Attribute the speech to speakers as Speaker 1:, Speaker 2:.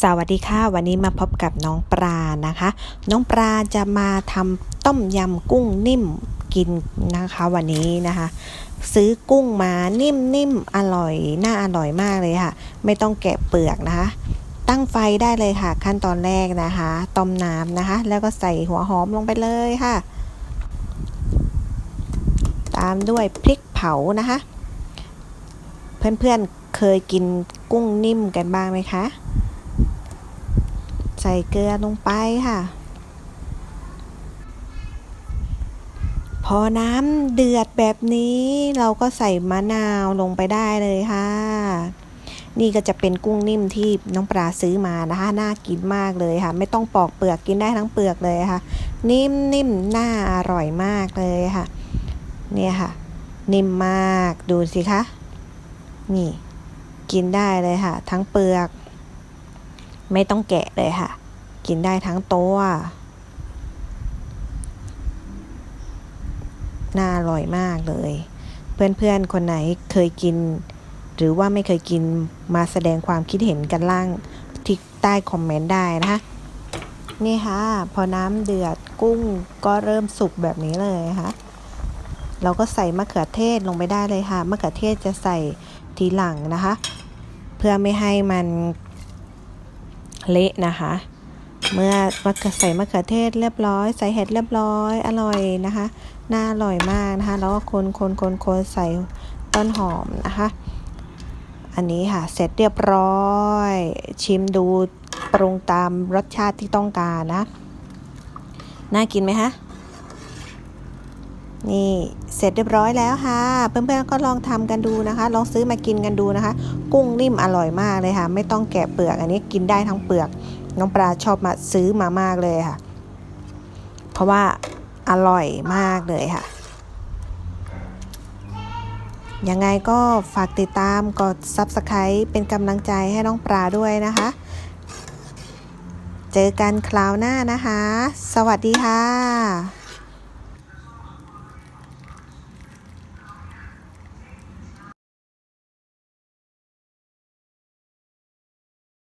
Speaker 1: สวัสดีค่ะ วันนี้มาพบกับน้องปลานะคะ น้องปลาจะมาทำต้มยำกุ้งนิ่มกินนะคะ วันนี้นะคะ ซื้อกุ้งมานิ่มๆอร่อยน่าอร่อยมากเลยค่ะ ไม่ต้องแกะเปลือกนะคะ ตั้งไฟได้เลยค่ะ ขั้นตอนแรกนะคะต้มน้ำนะคะ แล้วก็ใส่หัวหอมลงไปเลยค่ะ ตามด้วยพริกเผานะคะ เพื่อนๆเคยกินกุ้งนิ่มกันบ้างไหมคะ ใส่เกลือลงไปค่ะ พอน้ำเดือดแบบนี้เราก็ใส่มะนาวลงไปได้เลยค่ะ นี่ก็จะเป็นกุ้งนิ่มที่น้องปลาซื้อมานะคะ น่ากินมากเลยค่ะ ไม่ต้องปอกเปลือกกินได้ทั้งเปลือกเลยค่ะ นิ่มนิ่มน่าอร่อยมากเลยค่ะ เนี่ยค่ะ นิ่มมากดูสิคะ นี่ กินได้เลยค่ะ ทั้งเปลือก ไม่ต้องแกะเลยค่ะ กินได้ทั้งตัวน่าอร่อยมากเลย เพื่อนๆคนไหนเคยกิน หรือว่าไม่เคยกินมาแสดงความคิดเห็นกันล่างที่ใต้คอมเมนต์ได้นะคะนี่ค่ะ พอน้ำเดือดกุ้งก็เริ่มสุกแบบนี้เลยค่ะเราก็ใส่มะเขือเทศลงไปได้เลยค่ะมะเขือเทศจะใส่ทีหลังนะคะ เพื่อไม่ให้มัน เละนะคะ เมื่อมะเขือใส่มะเขือเทศเรียบร้อย ใส่เห็ดเรียบร้อย อร่อยนะคะน่าอร่อยมากนะคะ แล้วก็คนคนคนคนใส่ต้นหอมนะคะ อันนี้ค่ะเสร็จเรียบร้อย ชิมดูปรุงตามรสชาติที่ต้องการนะ น่ากินไหมคะ นี่เสร็จเรียบร้อยแล้วค่ะ เพื่อนๆก็ลองทำกันดูนะคะ ลองซื้อมากินกันดูนะคะ กุ้งนิ่มอร่อยมากเลยค่ะ ไม่ต้องแกะเปลือกอันนี้กินได้ทั้งเปลือก น้องปลาชอบมาซื้อมามากเลยค่ะ เพราะว่าอร่อยมากเลยค่ะยังไงก็ฝากติดตามกด Subscribe เป็นกำลังใจให้น้องปลาด้วยนะคะ เจอกันคราวหน้านะคะ สวัสดีค่ะ